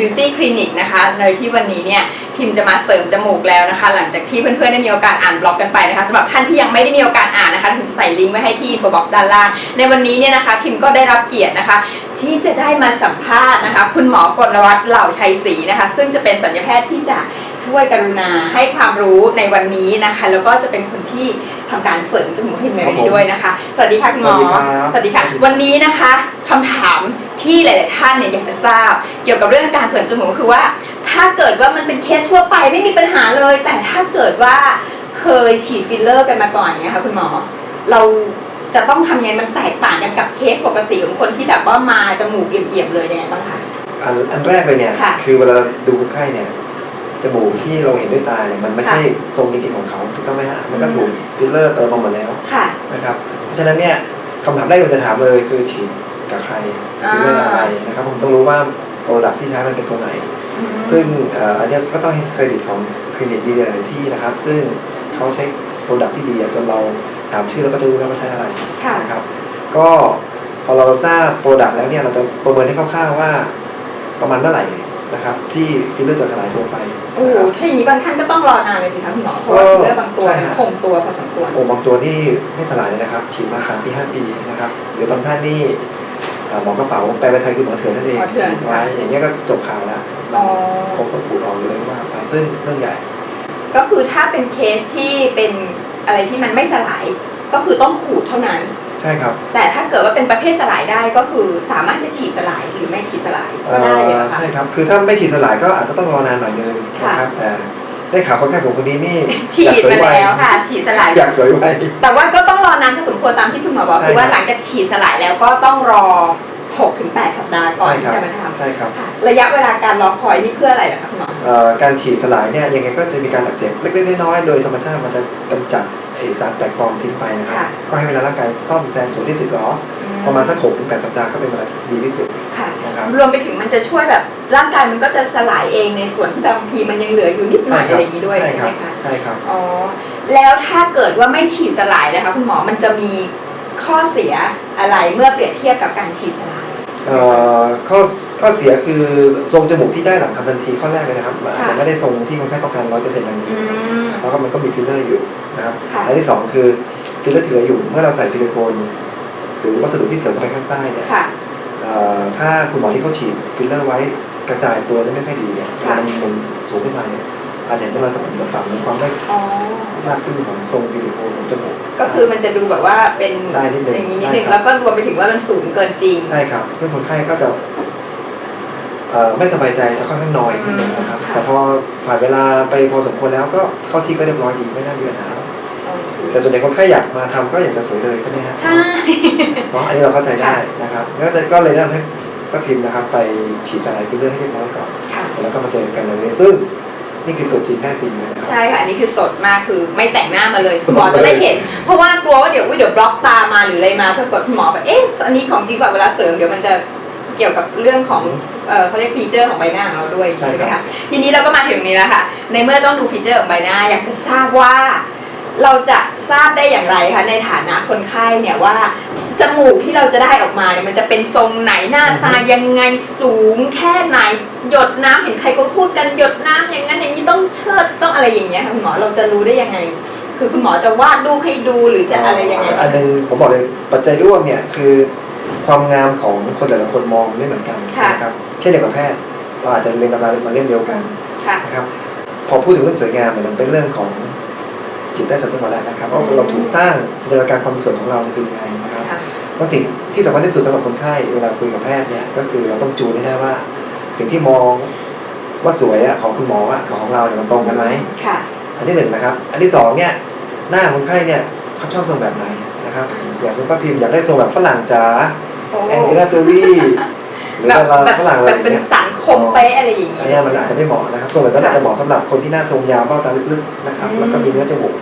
Beauty Clinic นะคะในที่วันนี้เนี่ยพิมจะมาเสริมจมูกแล้วนะคะ หลังจากที่เพื่อนๆได้มีโอกาสอ่านบล็อกกันไปนะคะสำหรับท่านที่ยังไม่ได้มีโอกาสอ่านนะคะพิมจะใส่ลิงก์ไว้ให้ที่ info box ด้านล่างในวันนี้เนี่ยนะคะพิมก็ได้รับเกียรตินะคะที่จะได้มาสัมภาษณ์นะคะ คุณหมอกรวัตเหล่าชัยศรีนะคะ ซึ่งจะเป็นสัญญาแพทย์ที่จะ ช่วยกรุณาให้ความรู้ในวันนี้นะคะ แล้วก็จะเป็นคนที่ทำการเสริมจมูกให้ในวันนี้ด้วยนะคะ สวัสดีค่ะคุณหมอสวัสดีครับสวัสดีค่ะวันนี้นะคะคำถามที่หลาย ๆ ท่านเนี่ยอยากจะทราบ เกี่ยวกับเรื่องการเสริมจมูกก็คือว่า ถ้าเกิดว่ามันเป็นเคสทั่วไปไม่มีปัญหาเลย แต่ถ้าเกิดว่าเคยฉีดฟิลเลอร์กันมาก่อนเนี่ยค่ะคุณหมอเราจะต้องทำยังไงมันแตกต่างกันกับเคสปกติของคนที่แบบว่ามาจมูกเอี่ยมๆเลยยังไงบ้างคะอันอันแรกเลยเนี่ยค่ะคือเวลาดูคนไข้เนี่ย จมูกที่เราเห็นด้วยตาเนี่ยมันไม่ค่ะใช่ทรงจริงๆของเขาถูกต้องไหมฮะมันก็อืมถูกฟิลเลอร์เติมมาหมดแล้วค่ะนะครับเพราะฉะนั้นเนี่ยคำถามแรกที่ผมจะถามเลยคือฉีดกับใครอ่าฟิลเลอร์อะไรนะครับผมต้องรู้ว่าโปรดักที่ใช้มันเป็นตัวไหน ซึ่งเอ่ออันเนี้ยก็ต้องให้เครดิตของคลินิกดีหลายๆที่นะครับ ซึ่งเขาใช้โปรดักที่ดีอะจนเราถามชื่อแล้วก็จะรู้แล้วว่าใช้อะไรค่ะนะครับ ก็พอเราทราบโปรดักแล้วเนี่ยเราจะประเมินให้คร่าวๆว่าประมาณเมื่อไหร่นะครับ ที่ฟิลเลอร์จะสลายตัวไป โอ้นะโหครับถ้าอย่างนี้บางท่านก็ต้องรอนานเลยสิคะคุณหมอเพราะว่าฟิลเลอร์บางตัวใช่มันฮะคงตัวพอสมควรโอ้บางตัวนี่ไม่สลายเลยนะครับฉีดมาสามปีห้าปีนะครับหรือบางท่านนี่เอ่อหมอกระเป๋าแปลเป็นไทยคือหมอเถื่อนนั่นเองหมอเถื่อนฉีดไว้อย่างเงี้ยก็จบข่าวแล้วอ๋อคงต้องขูดออกอยู่เลยก็ว่าไปซึ่งเรื่องใหญ่ ก็คือถ้าเป็นเคสที่เป็นอะไรที่มันไม่สลายก็คือต้องขูดเท่านั้น ใช่ครับแต่ถ้าเกิดว่าเป็นประเภทสลายได้ก็คือสามารถจะฉีดสลายหรือไม่ฉีดสลายก็ได้เลยเอ่อนะคะใช่ครับ คือถ้าไม่ฉีดสลายก็อาจจะต้องรอนานหน่อยนึงค่ะ นะครับแต่ได้ข่าวคนแค่ผมคนนี้นี่ฉีอยากดสวยมาไวแล้วค่ะ ฉีดสลาย อยากสวยไว แต่ว่าก็ต้องรอนานพอสมควรตามที่คุณหมอบอกใช่คือว่าครับหลังจากฉีดสลายแล้วก็ต้องรอ6-8สัปดาห์ก่อนใช่ที่ครับจะมาทใช่ครับำค่ะ ระยะเวลาการรอคอยนี่เพื่ออะไรเหรอคะคุณหมอ เอ่อการฉีดสลายเนี่ยยังไงก็จะมีการอักเสบเล็กๆน้อยๆโดยธรรมชาติมันจะกำจัดไอ สารแปลกปลอมทิ้งไปนะครับค่ะก็ให้เวลาร่างกายซ่อมแซมส่วนที่สึกหรอประมาณสัก6ถึง8สัปดาห์ก็เป็นเวลาที่ดีที่สุดค่ะนะครับรวมไปถึงมันจะช่วยแบบร่างกายมันก็จะสลายเองในส่วนที่บางทีมันยังเหลืออยู่นิดหน่อยอะไรอย่างนี้ด้วยใช่ใช่คไหรัมบคะใช่ครับอ๋อแล้วถ้าเกิดว่าไม่ฉีดสลายนะคะคุณหมอมันจะมีข้อเสียอะไรเมื่อเปรียบเทียบกับการฉีดสลายเอ่อ ข้อข้อเสียคือทรงจมูกที่ได้หลังทำทันทีข้อแรกเลยนะครับมันอาจจะไม่ได้ทรงที่คนไข้ต้องการร้อยเปอร์เซ็นต์ทันทีอืมแล้วก็มันก็มีฟิลเลอร์อยู่นะครับค่ะอันที่สองคือฟิลเลอร์ที่เหลืออยู่เมื่อเราใส่ซิลิโคนหรือวัสดุที่เสริมเข้าไปข้างใต้เนี่ยค่ะเอ่อถ้าคุณหมอที่เขาฉีดฟิลเลอร์ไว้กระจายตัวได้ไม่ค่อยดีเนี่ยค่ะมันมันสูงขึ้นมาเนี่ย อาจจะเห็นเป็นรอยตะปุ่มตะป่ำหรือความไม่อ๋อราบรื่นของทรงซิลิโคนของจมูก ก็คือมันจะดูแบบว่าเป็นได้นิดนึงอย่างนี้นิดได้นึงครับ แล้วก็รวมไปถึงว่ามันสูงเกินจริง ใช่ครับ ซึ่งคนไข้ก็จะเอ่อไม่สบายใจจะค่อนข้างนอยนิดนึงนะครับอืมค่ะ แต่พอผ่านเวลาไปพอสมควรแล้วก็เข้าที่ก็เรียบร้อยดีไม่น่ามีปัญหาอะไรแต่ส่วนใหญ่คนไข้อยากมาทำก็อยากจะสวยเลยใช่ไหมฮะใช่ เนาะอันนี้เราเข้าใจได้ค่ะนะครับก็จะก็เลยแนะนำให้ป้าพิมพ์นะครับ ไปฉีดสลายฟิลเลอร์ให้เรียบร้อยก่อน ค่ะ เสร็จแล้วก็มาเจอกันในวันนี้ซึ่ง นี่คือตัวจริงหน้าจริงเลยนะครับ ใช่ค่ะอันนี้คือสดมากคือไม่แต่งหน้ามาเลยสคุดณหมอจะได้เลยเห็น เพราะว่ากลัวว่าเดี๋ยวอุ๊ยเดี๋ยวบล็อกตามาหรืออะไรมาเพื่อกดคุณหมอแบบเอ๊ะอันนี้ของจริงแบบเวลาเสริมเดี๋ยวมันจะเกี่ยวกับเรื่องของเออเขาเรียกฟีเจอร์ของใบหน้าของเราด้วยใช่ใช่ไหมครัคะบทีนี้เราก็มาถึงนี้แล้วค่ะในเมื่อต้องดูฟีเจอร์ของใบหน้าอยากจะทราบว่า เราจะทราบได้อย่างไรคะในฐานะคนไข้เนี่ยว่าจมูกที่เราจะได้ออกมาเนี่ยมันจะเป็นทรงไหนหน้าตายังไงสูงแค่ไหนหยดน้ำเห็นใครก็พูดกันหยดน้ำอย่างนั้นอย่างนี้ต้องเชิดต้องอะไรอย่างเงี้ยค่ะคุณหมอเราจะรู้ได้ยังไง คือคุณหมอจะวาดรูปให้ดูหรือจะอะไรยังไงอันหนึงผมบอกเลยปัจจัยร่วมเนี่ยคือความงามของคนแต่ละคนมองไม่เหมือนกันค่ะนะครับเช่นเดียวกับแพทย์เราอาจจะเรียนตำรามาเล่มเดียวกันค่ะนะครับพอพูดถึงเรื่องสวยงามเนี่ยมันเป็นเรื่องของ จิตใต้สำนึกมาแล้วนะครับว่าอืมเราถูกสร้างจินตนาการความเป็นส่วนของเราเนี่ยคือยังไงนะครับค่ะบางสิ่งที่สำคัญที่สุดสำหรับคนไข้เวลาคุยกับแพทย์เนี่ยก็คือเราต้องจูนให้ได้ว่า สิ่งที่มองว่าสวยอะของคุณหมออะกับของเราเนี่ยมันตรงกันไหมค่ะอันที่หนึ่งนะครับ อันที่สองเนี่ยหน้าคนไข้เนี่ยเขาชอบทรงแบบไหนนะครับอย่างคุณป้าพิมพ์อยากได้ทรงแบบฝรั่งจ๋าโอ้แองเจล่าโจลี่หรือแบบดาราแบบฝรั่งอะไรแบอบย่างเป็นเงี้ยสัน คมเป๊ะอะไรอย่างอัเงี้นยเนี้ยมันอาจจะไม่เหมาะนะครับทรงแบบนั้นค่ะอาจจะเหมาะสำหรับคนที่หน้าทรงยาวเบ้าตาลึกๆนะครับอืมแล้วก็มีเนื้อจมูก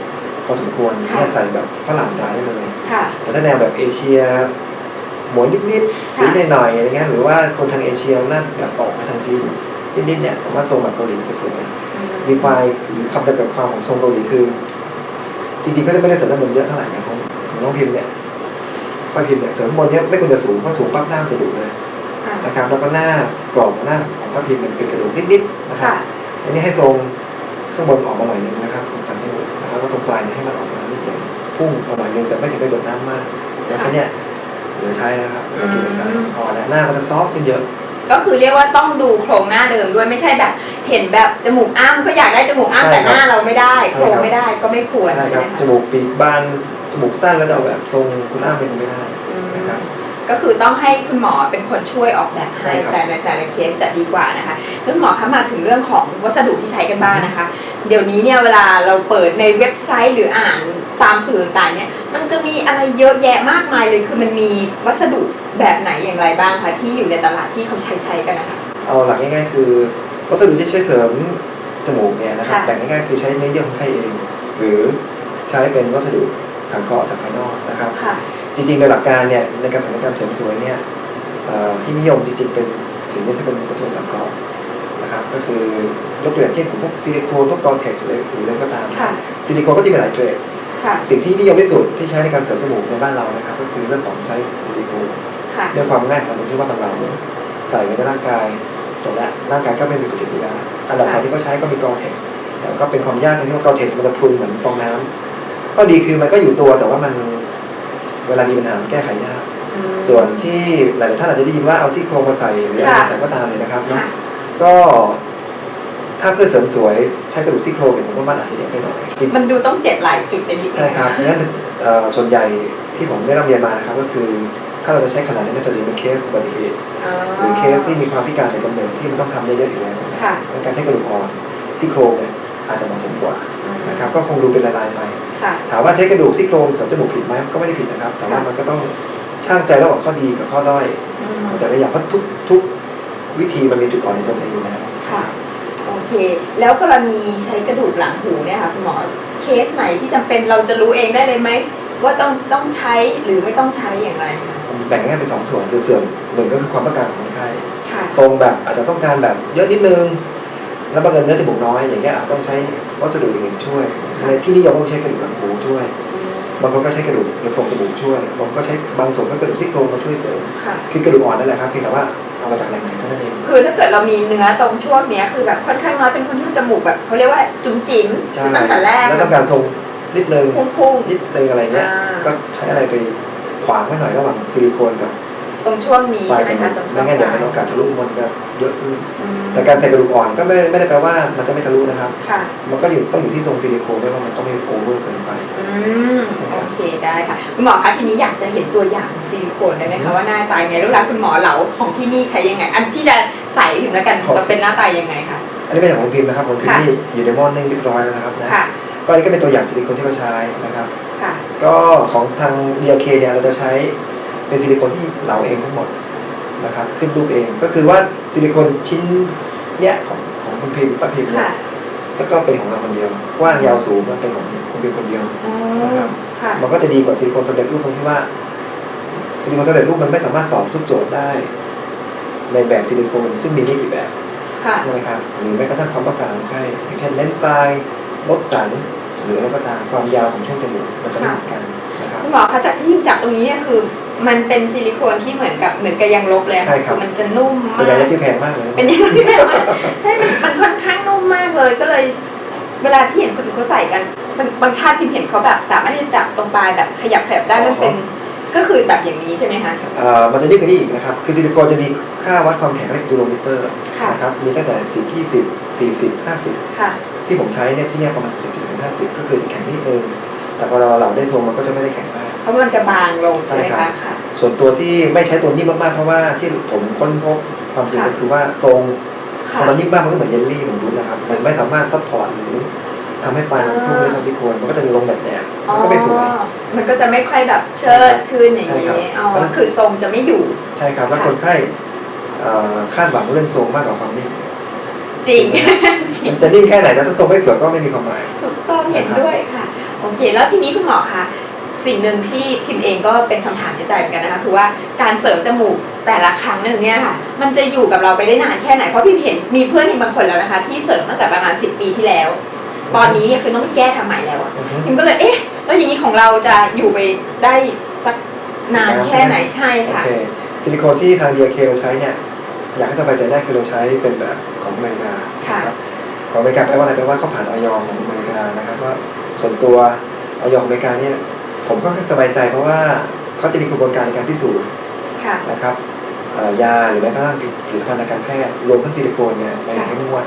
พอสมควรค่ะเนี่ยใส่แบบฝรั่งจ๋าได้เลย ค่ะ แต่ถ้าแนวแบบเอเชียหมวยนิดๆค่ะนิดหน่อยๆอะไรเงี้ยหรือว่าคนทางเอเชียนั่นแบบออกมาทางจีนนิดๆเนี่ยผมว่าทรงแบบเกาหลีจะสวย ดีไฟหรือคำจำกัดความของทรงเกาหลีคือ จริงๆก็ไม่ได้เสริมด้านบนเยอะเท่าไหร่นะของของน้องพิมพ์เนี่ยป้าพิมพ์เนี่ยเสริมบนเนี่ยไม่ควรจะสูงเพราะสูงปั๊บหน้ามันจะดุเลยอ่า นะครับ แล้วก็หน้ากรอบหน้าของพระพิมพ์มันเป็นกระดูกนิดๆนะครับค่ะอันนี้ให้ทรงข้างบนออกมาหน่อยหนึงนะครับตรงสันจมูกนะครับแล้วตรงปลายเนี่ยให้มันออกมานิดหนึ่งพุ่งมาหน่อยหนึงแต่ไม่ถึงกระโดดน้ำมากแล้วแค่เนี้ยเหลือใช้นะครับเหลือกินเหลือใช้พอแล้วหน้ามันจะซอฟต์ขึ้นเยอะก็คือเรียกว่าต้องดูโครงหน้าเดิมด้วยไม่ใช่แบบ เห็นแบบจมูกอ้ำก็อยากได้จมูกอ้ำใช่แต่ครับหน้าเราไม่ได้ใช่โครงครับไม่ได้ก็ไม่ควรใช่ใช่คไหรัมบคะจมูกปีกบานจมูกสั้นแล้วจะเอาแบบทรงคุณอ้ามเป็นไม่ได้อืมนะครับ ก็คือต้องให้คุณหมอเป็นคนช่วยออกแบบใช่ให้ครับแต่ในแต่ละเคสจะดีกว่านะคะแล้วคุณหมอคะมาถึงเรื่องของวัสดุที่ใช้กันบ้างนะคะ เดี๋ยวนี้เนี่ยเวลาเราเปิดในเว็บไซต์หรืออ่านตามสื่อต่างๆเนี่ยมันจะมีอะไรเยอะแยะมากมายเลยคือมันมีวัสดุแบบไหนอย่างไรบ้างคะที่อยู่ในตลาดที่เขาใช้ใช้กันนะคะเอาหลักง่ายๆ คือวัสดุที่ใช้เสริมจมูกเนี่ยนะครับค่ะแบ่งง่ายๆคือใช้เนื้อเยื่อคนไข้เอง หรือใช้เป็นวัสดุสังเคราะห์จากภายนอกนะครับค่ะ จริงๆโดยหลักการเนี่ยในการศัลยกรรมเสริมสวยเนี่ยเอ่อที่นิยมจริงๆเป็นสิ่งที่เป็นวัสดุสังเคราะห์นะครับก็คือยกตัวอย่างเช่นกลุ่มพวกซิลิโคนพวกกอเท็กซ์หรือหรืออะไรก็ตามค่ะซิลิโคนก็จะมีหลายเกรดค่ะสิ่งที่นิยมที่สุดที่ใช้ในการเสริมจมูกในบ้านเรานะครับ ก็คือเรื่องของใช้ซิลิโคนค่ะด้วยความง่ายของมันตรงที่ว่ามันเราใส่ไว้ในร่างกายจบแล้วร่างกายก็ไม่มีปฏิกิริยาอันดับสองที่เขาใช้ก็มีกอเท็กซ์แต่ก็เป็นความยากตรงที่ว่ากอเท็กซ์มันจะพรุนเหมือนฟองน้ำก็ดีคือมันก็อยู่ตัวแต่ว่ามัน เวลามีปัญหามันแก้ไขยากอืมส่วนที่หลายๆท่านอาจจะได้ยินว่าเอาซี่โครงมาใส่หรืออะไรค่ะมาใส่ก็ตามเลยนะครับเนอะค่ะก็ถ้าเพื่อเสริมสวยใช้กระดูกซี่โครงเนี่ยผมว่ามันอาจจะเยอะไปหน่อยจริงมันดูต้องเจ็บหลายจุดเป็นนิดนึงใช่ครับงั้นเอ่อส่วนใหญ่ที่ผมได้รับเรียนมานะครับก็คือ ถ้าเราจะใช้ขนาดนี้ก็จะเรียนเป็นเคสอุบัติเหตุอ๋อหรือเคสที่มีความพิการแต่กำเนิดที่มันต้องทำเยอะๆอยู่แล้วค่ะการใช้กระดูกอ่อนซี่โครงเนี่ย อาจจะเหมาะสมกว่าอืมนะครับก็คงดูเป็นรายๆไปค่ะถามว่าใช้กระดูกซี่โครงเสริมจมูกผิดไหมก็ไม่ได้ผิดนะครับ แต่ว่าค่ะมันก็ต้องช่างใจระหว่างข้อดีกับข้อด้อยอืมแต่ละอย่างเพราะทุกทุกวิธีมันมีจุดอ่อนในตัวเองอยู่แล้วค่ะโอเค แล้วกรณีใช้กระดูกหลังหูเนี่ยค่ะคุณหมอเคสไหนที่จำเป็นเราจะรู้เองได้เลยไหมว่าต้องต้องใช้หรือไม่ต้องใช้อย่างไรคะแบ่งง่ายเป็นสองส่วนคือส่วนหนึ่งก็คือความต้องการของคนไข้ค่ะทรงแบบอาจจะต้องการแบบเยอะนิดนึง แล้วบางเงินเนื้อจมูกน้อยอย่างเงี้ยอาจต้องใช้วัสดุอื่นช่วยค่ะในที่นิยมก็ใช้กระดูกหลังหูช่วยอืมบางคนก็ใช้กระดูกในโพรงจมูกช่วยบางคนก็ใช้บางส่วนก็กระดูกซี่โครงมาช่วยเสริมค่ะ คือกระดูกอ่อนนั่นแหละครับเพียงแต่ว่าเอามาจากแหล่งไหนเท่านั้นเองคือถ้าเกิดเรามีเนื้อตรงช่วงเนี้ยคือแบบค่อนข้างน้อยเป็นคนที่จมูกแบบเขาเรียกว่าจุ๋มจิ๋มใช่คือตั้งแต่แรกแล้วต้องการทรงนิดนึงพุ่งพุ่งนิดนึงอะไรเงี้ยอ่า ก็ใช้อะไรไปขวางไว้หน่อยระหว่างซิลิโคนกับๆ ตรงช่วงนี้ปลายใช่ไหจมมูคะกตรงช่วไม่งงั้นเดี๋ยวปมันลายโอกาสทะลุมันจะเยอะขึ้นอืมแต่การใส่กระดูกอ่อนก็ไม่ไม่ได้แปลว่ามันจะไม่ทะลุนะครับค่ะมันก็อยู่ต้องอยู่ที่ทรงซิลิโคนด้วยว่ามันต้องไม่โอเวอร์เกินไปอืมโอเคได้ค่ะคุณหมอคะทีนี้อยากจะเห็นตัวอย่างของซิลิโคนได้ไหมคะว่าหน้าตายังไงแล้วเวลาคุณหมอเหลาของที่นี่ใช้ยังไง อันที่จะใส่พิมพ์แล้วกันโอเคมันเป็นหน้าตายังไงคะอันนี้เป็นของพิมพ์นะครับของพิมพ์ค่ะที่อยู่ในหม้อนึ่งเรียบร้อยแล้วนะครับนะค่ะก็อันนี้ก็เป็นตัวอย่างซิลิโคนที่เราใช้นะครับค่ะก็ของทาง DLK เนี่ยเราจะใช้ เป็นซิลิโคนที่เหลาเองทั้งหมดนะครับขึ้นรูปเองก็คือว่าซิลิโคนชิ้นเนี่ยของของคุณพิมพ์ป้าพิมพ์เนี่ค่ะยแล้วก็เป็นของเราคนเดียวกว้างยาวสูงมันเป็นของคุณพิมพ์คนเดียวอ๋อนะครับค่ะมันก็จะดีกว่าซิลิโคนสำเร็จรูปตรงที่ว่าซิลิโคนสำเร็จรูปมันไม่สามารถตอบทุกโจทย์ได้ ในแบบซิลิโคนซึ่งมีไม่กี่แบบค่ะใช่ไหมครับหรือแม้กระทั่งความต้องการของคนไข้อย่างเช่นเลนส์ปลายลดสันหรืออะไรก็ตามความยาวของช่วงจมูกมันจะไม่เหมือนกันนะครับคุณหมอคะจากที่พิมพ์จับตรงนี้เนี่ยคือ มันเป็นซิลิโคนที่เหมือนกับเหมือนกับยางลบเลยใช่ค่ะครับอมันจะนุ่มเป็นมากยาลดที่แพงมากเลยนะเป็นยางลบที่แบบว่าใช่มันมันค่อนข้างนุ่มมากเลยก็เลย เวลาที่เห็นคนอื่นเขาใส่กันบางบางท่านพิมพ์เห็นเขาแบบสามารถที่จะจับตรงปลายแบบขยับขยับได้มันเป็นก็คือแบบอย่างนี้ใช่ไหมคะเอ่อมันจะนิ่งกว่านี้อีกนะครับ คือซิลิโคนจะมีค่าวัดความแข็งเรียกตูโรมิเตอร์ค่ะ นะครับ มีตั้งแต่ 10 20 40 50 ค่ะ ที่ผมใช้เนี่ยที่เนี่ยประมาณ 40ถึง50 ก็คือจะแข็งนิดนึง แต่พอเราเหลาได้ทรงมันก็จะไม่ได้แข็งมาก เพราะมันจะบางลงใช่ไหมใช่ครัคะบ ค่ะ ส่วนตัวที่ไม่ใช้ตัวนิ่มมากๆเพราะว่าที่ผมค้นพบความจริงค่ะก็คือว่าทรงพค่ะ อมันนิ่มมากมันก็เหมือนเยลลี่เหมือนวุ้นนะครับมันไม่สามารถซัพพอร์ตหรือทำให้ปลายมันพุ่งได้เท่าที่ควรมันก็จะลงแบบแดดๆอ๋อมันก็ไม่สวยมันก็จะไม่ค่อยแบบเชิดขึ้นอย่างใช่ครับนี้อ๋อคือทรงจะไม่อยู่ ใช่ครับ แล้วค่ะคนไข้เอ่อคาดหวังเรื่องทรงมากกว่าความนิ่มจริง จริง มันจะนิ่มแค่ไหนแต่ถ้าทรงไม่สวยก็ไม่มีความหมาย ถูกต้องเห็นด้วยค่ะ โอเค แล้วทีนี้คุณหมอคะ สิ่งหนึ่งที่พิมพ์เองก็เป็นคำถามในใจเหมือนกันนะคะคือว่าการเสริมจมูกแต่ละครั้งหนึ่งเนี่ยค่ะ มันจะอยู่กับเราไปได้นานแค่ไหนเพราะพิมพ์เห็นมีเพื่อนพิมพ์บางคนแล้วนะคะ ที่เสริมตั้งแต่ประมาณ 10 ปีที่แล้ว ตอนนี้เนี่ยคือต้องไปแก้ทำใหม่แล้วอะอือฮึพิมก็เลยเอ๊ะแล้วอย่างนี้ของเราจะอยู่ไปได้สักนานแค่ไหนใช่โอค่ะเคซิลิโคนที่ทาง DRK เราใช้เนี่ยอยากให้สบายใจได้คือเราใช้เป็นแบบของอเมริกาค่ะนะครับของอเมริกาแปลว่าอะไรแปลว่าเขาผ่านออยของอเมริกานะครับว่าส่วนตัวออยของอเมริกาเนี่ย ผมก็สบายใจเพราะว่าเขาจะมีกระบวนการในการพิสูจน์ค่ะนะครับเอ่อยาหรือแม้กระทั่งผลิตภัณฑ์ทางการแพทย์รวมทั้งซิลิโคนเนี่ยในค่ะเข้มงวด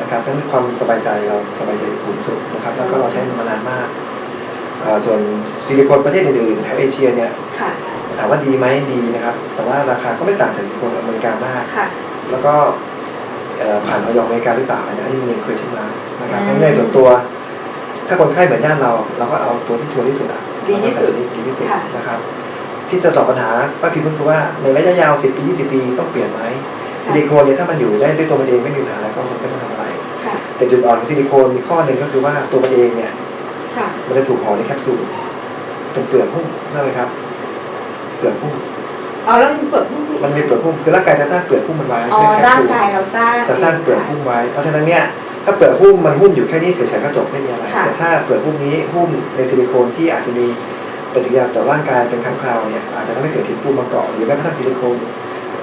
นะครับนั้นความสบายใจเราสบายใจสูงสุดนะครับ แล้วก็เราใช้มันมานานมากเอ่อส่วนซิลิโคนประเทศอื่นๆแถวเอเชียเนี่ยค่ะถามว่าดีไหมดีนะครับ แต่ว่าราคาก็ไม่ต่างจากซิลิโคนอเมริกามากค่ะแล้วก็เอ่อผ่านออยอเมริกาหรือเปล่าอันนี้อันนี้มี question mark นะครับอืมในส่วนตัว ถ้าคนไข้เหมือนญาติเรา เราก็เอาตัวที่ชัวร์ที่สุดอะ ดีที่สุดเราก็ใส่ดีที่สุดค่ะนะครับ ที่จะตอบปัญหาป้าพิมพ์ก็คือว่าในระยะยาว 10 ปี 20 ปีต้องเปลี่ยนไหมซิลิโคนเนี่ยถ้ามันอยู่ได้ด้วยตัวมันเองไม่มีปัญหาอะไรก็คงไม่ต้องทำอะไรค่ะแต่จุดอ่อนของซิลิโคนมีข้อหนึ่งก็คือว่าตัวมันเองเนี่ยค่ะมันจะถูกห่อในแคปซูลเป็นเปลือกหุ้มใช่ไหมครับ เปลือกหุ้มอ๋อแล้วมันเปิดหุ้มมันมีเปลือกหุ้มคือร่างกายจะสร้างเปลือกหุ้มมันไว้อ๋อเป็นแคปร่างซูลกายเราสร้างจะสร้างเปลือกหุ้มไว้เพราะฉะนั้นเนี่ย ถ้าเปลือกหุ้มมันหุ้มอยู่แค่นี้เฉยๆก็จบไม่มีอะไรค่ะแต่ถ้าเปลือกหุ้มนี้หุ้มในซิลิโคนที่อาจจะมีปฏิกิริยาต่อร่างกายเป็นครั้งคราวเนี่ยอาจจะทำให้เกิดหินปูนมาเกาะหรือแม้กระทั่งซิลิโคน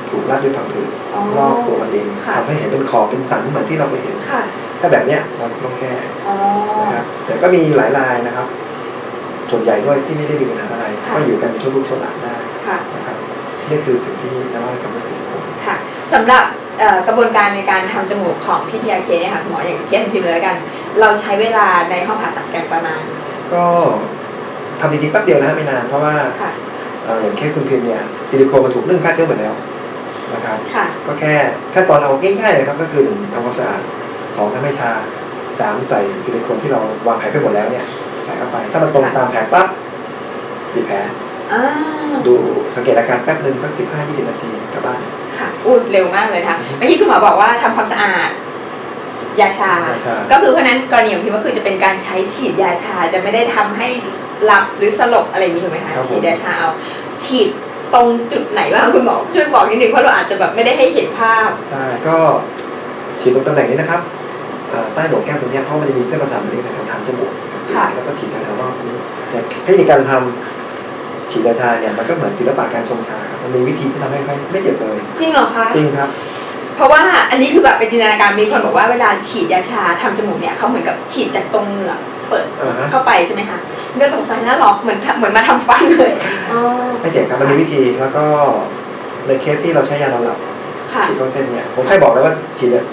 ถูกรัดด้วยผังผืดอ๋อรอบตัวมันเองค่ะทำให้เห็นเป็นขอบเป็นสันเหมือนที่เราเคยเห็นค่ะถ้าแบบเนี้ยเราต้องแก้อ๋อนะครับแต่ก็มีหลายรายนะครับส่วนใหญ่ด้วยที่ไม่ได้มีปัญหาอะไรค่ะก็อยู่กันชั่วลูกชั่วหลานได้ค่ะนะครับนี่คือสิ่งที่จะเล่าให้กับนักศึกษาค่ะสำหรับเอ่อ กระบวนการในการทำจมูกของที่ TRK เนี่ยค่ะคุณหมออย่างที่ท่านพิมพ์เลยแล้วกัน เราใช้เวลาในห้องผ่าตัดกันประมาณ ก็ทำจริงๆแป๊บเดียวนะไม่นานเพราะว่าค่ะเอ่ออย่างเคสคุณพิมพ์เนี่ยซิลิโคนมันถูกนึ่งฆ่าเชื้อหมดแล้วนะครับค่ะก็แค่ขั้นตอนเอาง่ายๆเลยครับก็คือหนึ่งทำความสะอาดสองทำให้ชาสามใส่ซิลิโคนที่เราวางแผนไปหมดแล้วเนี่ยใส่เข้าไป ถ้ามันตรงค่ะตามแผนปั๊บปิดแผลอ่าดูสังเกตอาการแป๊บหนึ่งสักสิบห้ายี่สิบนาทีกลับบ้าน ค่ะอู้เร็วมากเลยนะคะเมื่อกี้คุณหมอบอกว่าทำความสะอาดยาชา ยาชา ก็คือเพราะฉะนั้นกรณีของพิมก็คือจะเป็นการใช้ฉีดยาชาจะไม่ได้ทำให้หลับหรือสลบอะไรอย่างนี้ถูกไหมคะฉีดยาชาเอา ฉีดตรงจุดไหนบ้างคุณหมอช่วยบอกนิดนึงเพราะเราอาจจะแบบไม่ได้ให้เห็นภาพได้ก็ฉีดตรงตำแหน่งนี้นะครับเอ่อใต้โหนกแก้มตรงเนี้ยเพราะมันจะมีเส้นประสาทมันเล็กนะครับทางจมูกค่ะแล้วก็ฉีดแถวๆรอบนี้แต่เทคนิคการทำ ฉีดยาชาเนี่ยมันก็เหมือนศิลปะการชงชาครับมันมีวิธีที่ทำให้ไม่ไม่เจ็บเลย จริงเหรอคะจริงครับ เพราะว่าอันนี้คือแบบเป็นจินตนาการมีคนบอกว่าเวลาฉีดยาชาทำจมูกเนี่ยเขาเหมือนกับฉีดจากตรงเหงือกเปิดอ่าฮะเข้าไปใช่ไหมคะก็ตกใจแล้วหรอเหมือนทำเหมือนมาทำฟันเลยอ๋อไม่เจ็บครับมันมีวิธีแล้วก็ในเคสที่เราใช้ยานอนหลับค่ะฉีดเข้าเส้นเนี่ยผมแค่บอกเลยว่าฉีดเนี่ย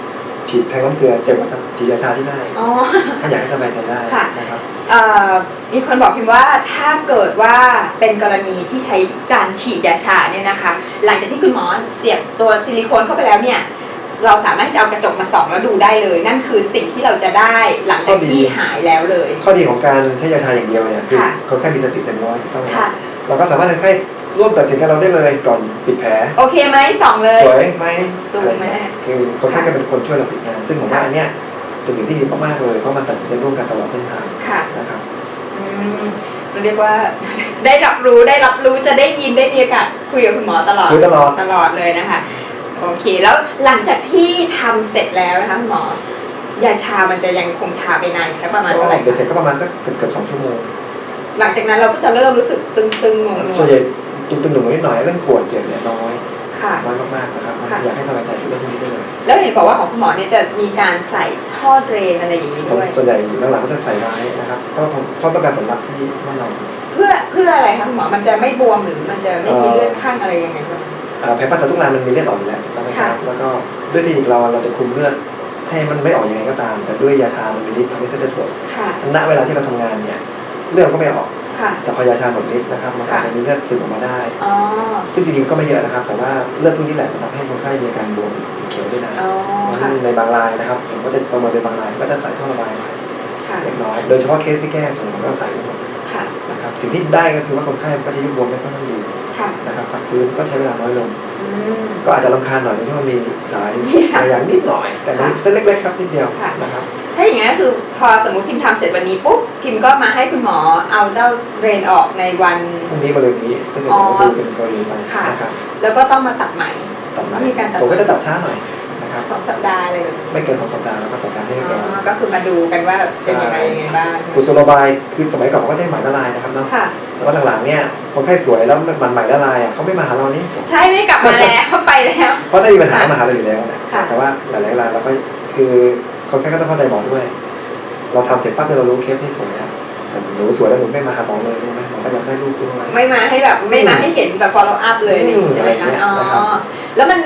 ฉีดแทงน้ำเกลือเจ็บกว่าฉีดยาชาที่หน้าอีกอ๋อถ้าอยากให้สบายใจได้ค่ะนะครับ เอ่อมีคนบอกพิมพ์ว่าถ้าเกิดว่าเป็นกรณีที่ใช้การฉีดยาชาเนี่ยนะคะ หลังจากที่คุณหมอเสียบตัวซิลิโคนเข้าไปแล้วเนี่ย เราสามารถจะเอากระจกมาส่องแล้วดูได้เลย นั่นคือสิ่งที่เราจะได้หลังจากที่หายแล้วเลย ข้อดีของการใช้ยาชาอย่างเดียวเนี่ยคือค่ะ คนไข้มีสติเต็มร้อยถูกต้องไหมค่ะ เราก็สามารถคนไข้ร่วมตัดสินกับเราได้เลยก่อนปิดแผลโอเคไหมส่องเลย สวยไหมสวยไหมอะไรเงี้คือคนไข้ก็เป็นคนช่วยเราปิดงาน ซึ่งผมว่าอันเนี้ย เป็นสิ่งที่ดีมากๆเลยเพราะมันตัดสินใจร่วมกันตลอดเส้นทางค่ะนะครับอืมเรียกว่า ได้รับรู้ได้รับรู้จะได้ยินได้มีโอกาสคุยกับคุณหมอตลอดคุยตลอดตลอดเลยนะคะโอเค แล้วหลังจากที่ทำเสร็จแล้วนะคะคุณหมอยาชามันจะยังคงชาไปนานอีกสักประมาณก็เท่าไหร่เบ็ดเสร็จคะก็ประมาณสักเกือบเกือบสองชั่วโมง หลังจากนั้นเราก็จะเริ่มรู้สึกตึงๆงงส่วนใหญ่ตึงๆหนุ่มนิดหน่อยเรื่องปวดเจ็บเนี่ยน้อยๆ ค่ะน้อยมากๆนะครับค่ะ อยากให้สบายใจทุกเรื่องพวกนี้ได้เลยแล้วเห็นบอกว่าของคุณหมอเนี่ยจะมีการใส่ท่อเดรนอะไรอย่างนี้ผมด้วย ส่วนใหญ่หลังๆก็จะใส่ไว้นะครับเพราะผมเพราะต้องการผลลัพธ์ที่แน่นอน เพื่อเพื่ออะไรคะคุณหมอมันจะไม่บวมหรือมันจะไม่มีเลือดข้างอะไรยังไงบ้าง อ่าแผลผ่าตัดทุกรายมันมีเลือดออกอยู่แล้วถูกต้องไหมครับค่ะ แล้วก็ด้วยเทคนิคเราเราจะคุมเลือดให้มันไม่ออกยังไงก็ตาม แต่ด้วยยาชา มันมีฤทธิ์ทำให้เส้นเลือดหดค่ะณเวลาที่เราทำงานเนี่ยเลือดก็ไม่ออกค่ะ แต่พอยาชาหมดฤทธิ์นะครับมันอาจจะมีเลือดซึมออกมาได้อ๋อซึ่งจริงๆก็ไม่เยอะนะครับ แต่ว่าเลือดพวกนี้แหละมันทำให้คนไข้มีอาการบวมเขียวได้นานอ๋อเพราะฉะค่ะนั้นในบางรายนะครับผมก็จะประเมินเป็นบางรายก็จะใส่ท่อระบายไว้ค่ะเล็กน้อยโดยเฉพาะเคสที่แก้ส่วนใหญ่ผมก็ใส่ไว้หมดค่ะนะครับสิ่งที่ได้ก็คือว่าคนไข้มันก็จะยุบบวมไม่ค่อยดีค่ะนะครับพักฟื้นก็ใช้เวลาน้อยลงอืมก็อาจจะรำคาญหน่อยตรงที่ว่ามีสายมีสายอะไรอย่างนิดหน่อย แต่มันค่ะเส้นเล็กๆครับนิดเดียวค่ะนะครับ ถ้าอย่างนี้นก็คือพอสมมติพิมพ์ทำเสร็จวันนี้ปุ๊บพิมพ์ก็มาให้คุณหมอเอาเจ้าเรนออกในวัน พรุ่งนี้มาเลยนี้ซึ่งเดี๋ยวอ๋อเราดูเป็นกรณีไปค่ะ นะครับแล้วก็ต้องมาตัดใหม่ ตัดไหมมีการตัด ผมก็จะตัดช้าหน่อยนะครับสองสัปดาห์อะไรแบบนี้ไม่เกินสองสัปดาห์แล้วก็จัดการให้เรียบร้อยอ๋อก็คือมาดูกันว่าเป็นยังไงยังไงบ้างกุศโลบายคือสมัยก่อนผมก็ใช้ไหมละลายนะครับเนาะค่ะ แต่ว่าหลังๆเนี่ยคนไข้สวยแล้วมันใหม่ละลายอะเขาไม่มาหาเรานี่ ใช่ไม่กลับมาแล้ว ไปแล้ว เพราะถ้ามีปัญหาก็มาหาเราอยู่แล้วนะค่ะ แต่ว่าหลายๆรายเราก็คือ คนไข้ก็ต้องเข้าใจหมอด้วย เราทำเสร็จปั๊บเนี่ยเรารู้เคสนี่สวยอะแต่หนูสวยแล้วหนูไม่มาหาหมอเลยรู้ไหมหมอก็อยากได้รูปด้วยไม่มาให้แบบไม่มาให้เห็นแบบ follow up เลยอืมใช่ไหมคะอะไรอย่างเงี้ยอ๋อนะครับแล้วมัน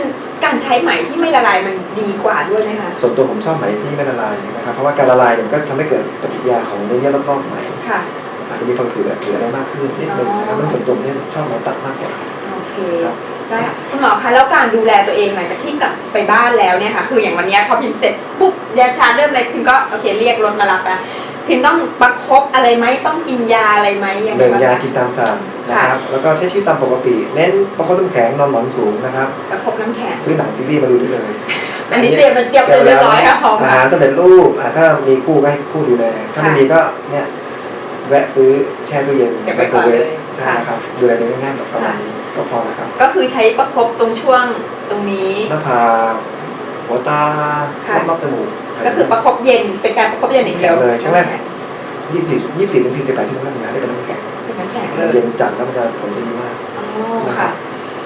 การใช้ไหมที่ไม่ละลายมันดีกว่าด้วยไหมคะส่วนตัวผมชอบไหมที่ไม่ละลายนะครับเพราะว่าการละลายเนี่ยมันก็ทำให้เกิดปฏิกิริยาของเนื้อเยื่อรอบๆไหมค่ะอาจจะมีพังผืดหรืออะไรมากขึ้นนิดนึงนะครับอ๋อมันส่วนตัวเนี่ยชอบไหมตัดมากกว่าโอเคครับ ได้ค่ะคุณหมอคะแล้วการดูแลตัวเองหลังจากที่กลับไปบ้านแล้วเนี่ยค่ะคืออย่างวันเนี้ยพอพิมพ์เสร็จปุ๊บยาชาเริ่มอะไรพิมก็โอเคเรียกรถมารับแล้วพิมต้องประคบอะไรไหมต้องกินยาอะไรไหมยังเดินไงยาบ้างกินตามสั่งนะครับแล้วก็ใช้ชีวิตตามปกติ เน้นประคบน้ำแข็งนอนหมอนสูงนะครับ ประคบน้ำแข็ง ซื้อหนังซีรีส์มาดูได้เลยอันนี้เตรียมมันเตรียมเรียบร้อยค่ะพร้อมอาค่ะหารสำเร็จรูปอะถ้ามีคู่ก็ให้คู่ดูแลถ้าไม่ค่ะมีก็เนี่ยแวะซื้อแช่ตู้เย็นเก็บไว้ก่อนเลย ใช่ค่ะ ครับดูแลตัวเองง่ายๆแบบประมาณนี้ ก็พอนะครับ ก็คือใช้ประคบตรงช่วงตรงนี้หน้าผากหัวตาค่ะรอบๆจมูกก็คือประคบเย็นเป็นการประคบเย็นอย่างเดียวเลยช่วงแรกยี่สิบสี่ยี่สิบสี่ถึงสี่สิบแปดชั่วโมงแรกมันจะได้เป็นน้ำแข็งเป็นน้ำแข็งเลมันยเย็นจัดแล้วมันจะผลจะดีมากอ๋อค่ะ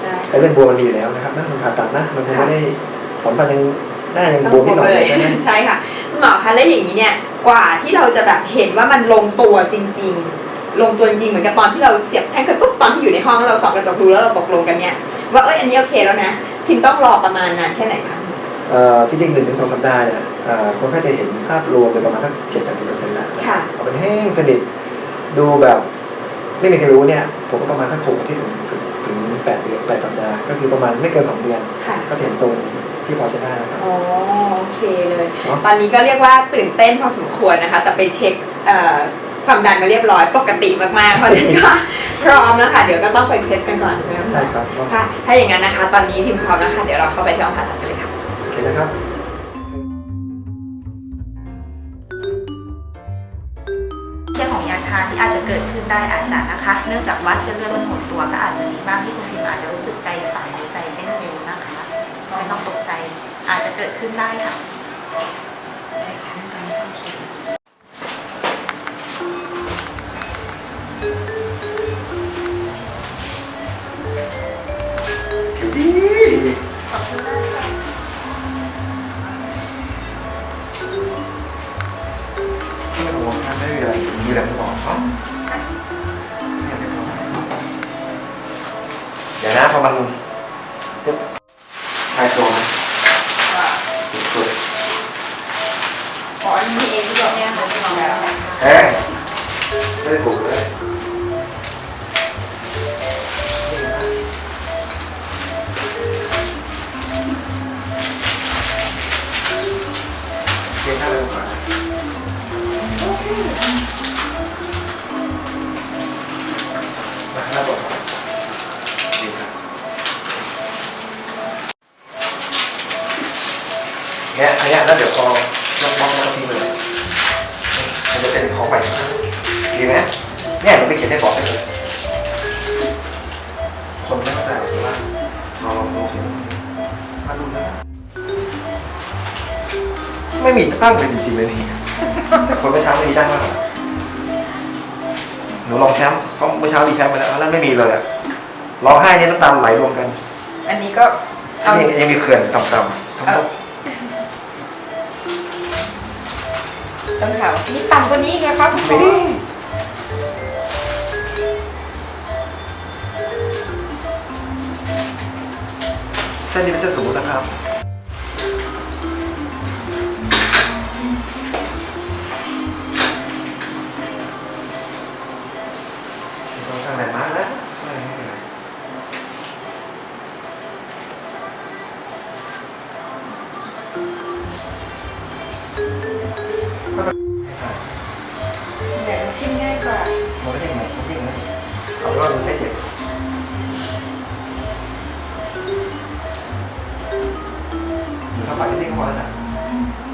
ได้ไอ้เรื่องบวมมันมีอยู่แล้วนะครับนะมันผ่าตัดนะมันคงค่ะไม่ได้ถอนฟันยังหน้ายังต้องบวมนิดหน่อยเลยใช่ไหมใช่ค่ะคุณหมอคะแล้วอย่างนี้เนี่ยกว่าที่เราจะแบบเห็นว่ามันลงตัวจริง ๆ ลงตัวจริงๆเหมือนกับตอนที่เราเสียบแท่งกันปุ๊บตอนที่อยู่ในห้องเราส่องกระจกดูแล้วเราตกลงกันเนี่ยว่าเอ้ยอันนี้โอเคแล้วนะพิมพ์ต้องรอประมาณนานแค่ไหนคะเอ่อที่จริงหนึ่งถึงสองสัปดาห์เนี่ยเอ่อคนไข้จะเห็นภาพรวมโดยประมาณสักเจ็ดแปดสิบเปอร์เซ็นต์แล้วค่ะเอาเป็นแห้งสนิทดูแบบไม่มีใครรู้เนี่ยผมก็ประมาณสักหกอาทิตย์ถึงถึงถึงแปดเดือนแปดสัปดาห์ก็คือประมาณไม่เกินสองเดือนค่ะก็จะเห็นทรงที่พอใช้ได้นะครับอ๋อโอเคเลยเนอะตอนนี้ก็เรียกว่าตื่นเต้นพอสมควรนะคะ แต่ไปเช็คเอ่อ ความดันมาเรียบร้อยปกติมากๆ เพราะฉะนั้นก็พร้อมแล้วค่ะ เดี๋ยวก็ต้องไปเทสกันก่อนนะคะใช่ครับค่ะ ถ้าอย่างนั้นนะคะ ตอนนี้พิมพ์พร้อมแล้วค่ะ เดี๋ยวเราเข้าไปที่ห้องผ่าตัดกันเลยค่ะ โอเคนะครับเรื่องของยาชาที่อาจจะเกิดขึ้นได้อาจจะนะคะ เนื่องจากว่าเส้นเลือดมันหดตัวก็อาจจะมีบ้างที่คุณพิมอาจจะรู้สึกใจสั่นหรือใจเต้นเร็วนะคะไม่ต้องตกใจอาจจะเกิดขึ้นได้ค่ะ ต้องห่วงครับไม่มีอะไรมีอะไรบอกเนาะเดี๋ยวนะพอมันปุ๊บคลายตัวนะสุดอ๋อนี่เองที่บอกเนี่ยค่ะที่บอกแล้ เนี่ยอันเนี้ยแล้วเดี๋ยวพอลองมองมาทีเลยมันจะเป็นของใหม่ดีไหมเนี่ยหนูไปเขียนให้บอกได้เลยคนไม่เข้าใจหรอกว่าลองลองดูสิมาดูนะไม่มีตั้งเลยจริงๆเลยนี่แต่คนเมื่อเช้าไม่มีตั้งมากหนูลองแชมป์เขาเมื่อเช้าดีแชมป์ไปแล้วแล้วไม่มีเลยอะร้องไห้เนี่ยน้ำตาไหลรวมกัน อันนี้ก็เอานี่ยังมีเขื่อนต่ำๆทั้งหมด ต้องถามว่านี่ต่ำกว่านี้ไงคะคุณหมอเส้นนี้เป็นเส้นสมมตินะครับ Amen.